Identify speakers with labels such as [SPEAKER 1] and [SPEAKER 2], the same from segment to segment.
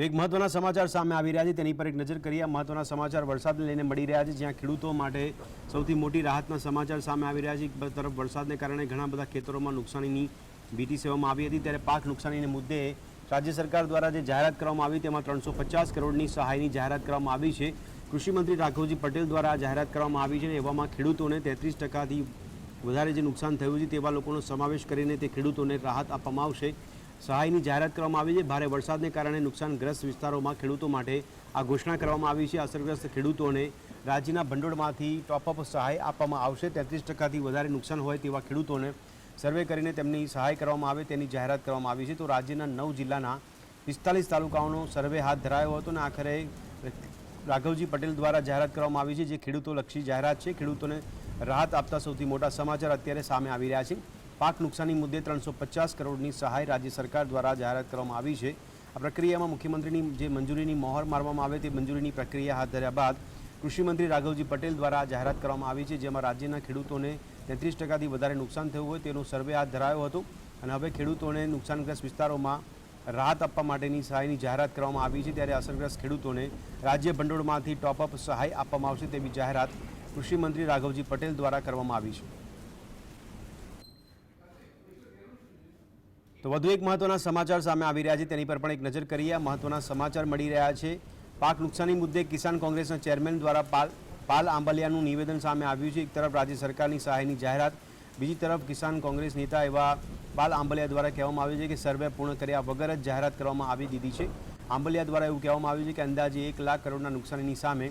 [SPEAKER 1] એક મહત્વના સમાચાર સામે આવી રહ્યા છે. તેની પર એક નજર કરીએ. મહત્વના સમાચાર વરસાદને લઈને મળી રહ્યા છે, જ્યાં ખેડૂતો માટે સૌથી મોટી રાહતના સમાચાર સામે આવી રહ્યા છે. તરફ વરસાદને કારણે ઘણા બધા ખેતરોમાં નુકસાનીની ભીતિ સેવામાં આવી હતી. ત્યારે પાક નુકસાનીને મુદ્દે રાજ્ય સરકાર દ્વારા જે જાહેરાત કરવામાં આવી, તેમાં ત્રણસો પચાસ કરોડની સહાયની જાહેરાત કરવામાં આવી છે. કૃષિમંત્રી રાઘવજી પટેલ દ્વારા જાહેરાત કરવામાં આવી છે એવામાં ખેડૂતોને તેત્રીસ ટકાથી વધારે જે નુકસાન થયું છે તેવા લોકોનો સમાવેશ કરીને તે ખેડૂતોને રાહત આપવામાં આવશે. સહાયની જાહેરાત કરવામાં આવી છે. ભારે વરસાદને કારણે નુકસાનગ્રસ્ત વિસ્તારોમાં ખેડૂતો માટે આ ઘોષણા કરવામાં આવી છે. અસરગ્રસ્ત ખેડૂતોને રાજ્યના ભંડોળમાંથી ટોપઅપ સહાય આપવામાં આવશે. તેત્રીસ ટકાથી વધારે નુકસાન હોય તેવા ખેડૂતોને સર્વે કરીને તેમની સહાય કરવામાં આવે, તેની જાહેરાત કરવામાં આવી છે. તો રાજ્યના નવ જિલ્લાના પિસ્તાલીસ તાલુકાઓનો સર્વે હાથ ધરાયો હતો અને આખરે રાઘવજી પટેલ દ્વારા જાહેરાત કરવામાં આવી છે, જે ખેડૂતોલક્ષી જાહેરાત છે. ખેડૂતોને રાહત આપતા સૌથી મોટા સમાચાર અત્યારે સામે આવી રહ્યા છે. પાક નુકસાની મુદ્દે ત્રણસો પચાસ કરોડની સહાય રાજ્ય સરકાર દ્વારા જાહેરાત કરવામાં આવી છે. આ પ્રક્રિયામાં મુખ્યમંત્રીની જે મંજૂરીની મોહર મારવામાં આવે તે મંજૂરીની પ્રક્રિયા હાથ ધર્યા બાદ કૃષિમંત્રી રાઘવજી પટેલ દ્વારા જાહેરાત કરવામાં આવી છે, જેમાં રાજ્યના ખેડૂતોને તેત્રીસ ટકાથી વધારે નુકસાન થયું હોય તેનો સર્વે હાથ ધરાયો હતો અને હવે ખેડૂતોને નુકસાનગ્રસ્ત વિસ્તારોમાં રાહત આપવા માટેની સહાયની જાહેરાત કરવામાં આવી છે. ત્યારે અસરગ્રસ્ત ખેડૂતોને રાજ્ય ભંડોળમાંથી ટોપઅપ સહાય આપવામાં આવશે તેવી જાહેરાત કૃષિમંત્રી રાઘવજી પટેલ દ્વારા કરવામાં આવી છે. તો વધુ એક મહત્વના સમાચાર સામે આવી રહ્યા છે. તેની પર પણ એક નજર કરીએ. મહત્વના સમાચાર મળી રહ્યા છે. પાક નુકસાની મુદ્દે કિસાન કોંગ્રેસના ચેરમેન દ્વારા પાલ પાલ આંબલિયાનું નિવેદન સામે આવ્યું છે. એક તરફ રાજ્ય સરકારની સહાયની જાહેરાત, બીજી તરફ કિસાન કોંગ્રેસ નેતા એવા પાલ આંબલિયા દ્વારા કહેવામાં આવ્યું છે કે સર્વે પૂર્ણ કર્યા વગર જ જાહેરાત કરવામાં આવી દીધી છે. આંબલિયા દ્વારા એવું કહેવામાં આવ્યું છે કે અંદાજે એક લાખ કરોડના નુકસાનીની સામે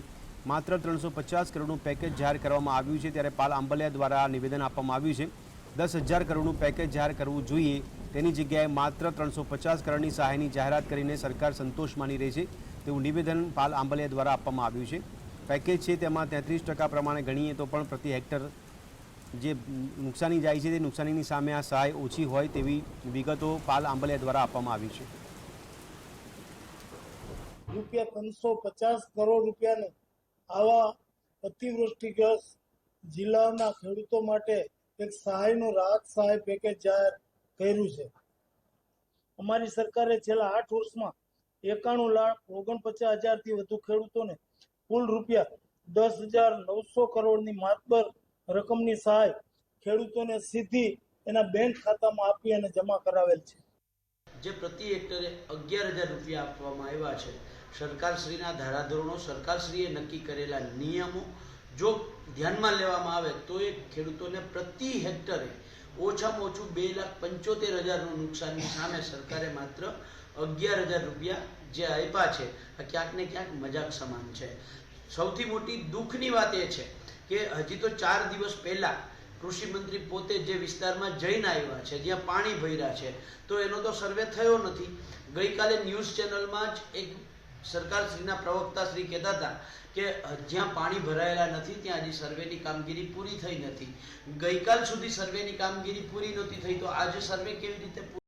[SPEAKER 1] માત્ર ત્રણસો પચાસ કરોડનું પેકેજ જાહેર કરવામાં આવ્યું છે. ત્યારે પાલ આંબલિયા દ્વારા નિવેદન આપવામાં આવ્યું છે. દસ હજાર કરોડનું પેકેજ જાહેર કરવું જોઈએ. તેની જગ્યાએ માત્ર ત્રણસો પચાસ કરોડની સહાયની જાહેરાત કરીને સરકાર સંતોષ માની રહી છે. તેવું નિવેદન પાલ આંબલિયા દ્વારા આપવામાં આવ્યું છે. પેકેજ છે તેમાં તેત્રીસ ટકા પ્રમાણે ગણીએ તો પણ પ્રતિ હેક્ટર જે નુકસાની જાય છે તે નુકસાનીની સામે આ સહાય ઓછી હોય તેવી વિગતો પાલ આંબલિયા દ્વારા આપવામાં આવી છે.
[SPEAKER 2] રૂપિયા ત્રણસો પચાસ કરોડ રૂપિયાનું આવા અતિવૃષ્ટિગ્રસ્ત જિલ્લાના ખેડૂતો માટે એક સહાયનું રાહત સહાય પેકેજ જાહેર કર્યું છે. અમારી સરકારે છેલ્લા આઠ વર્ષમાં એકાણું લાખ ઓગણપચાસ હજારથી વધુ ખેડૂતોને કુલ રૂપિયા દસ હજાર નવસો કરોડની માતબર રકમની સહાય ખેડૂતોને સીધી એના બેંક ખાતામાં આપી અને જમા કરાવેલ છે.
[SPEAKER 3] જે પ્રતિ હેક્ટરે અગિયાર હજાર રૂપિયા આપવામાં આવ્યા છે. સરકારશ્રીના ધારાધોરણો સરકારશ્રીએ નક્કી કરેલા નિયમો જો ધ્યાનમાં લેવામાં આવે તો એ ખેડૂતોને પ્રતિ હેક્ટરે ઓછામાં ઓછું બે લાખ પંચોતેર હજારનું નુકસાનની સામે સરકારે માત્ર અગિયાર હજાર રૂપિયા જે આપ્યા છે, આ ક્યાંક ને ક્યાંક મજાક સમાન છે. સૌથી મોટી દુઃખની વાત એ છે કે હજી તો ચાર દિવસ પહેલા કૃષિ મંત્રી પોતે જે વિસ્તારમાં જઈને આવ્યા છે, જ્યાં પાણી ભર્યા છે, તો એનો તો સર્વે થયો નથી. ગઈકાલે ન્યૂઝ ચેનલમાં જ એક સરકારશ્રીના પ્રવક્તા શ્રી કહેતા હતા કે જ્યાં પાણી ભરાયેલા નથી, ત્યાં હજી સર્વેની કામગીરી પૂરી થઈ નથી. ગઈકાલ સુધી સર્વેની કામગીરી પૂરી નહોતી થઈ, તો આજે સર્વે કેવી રીતે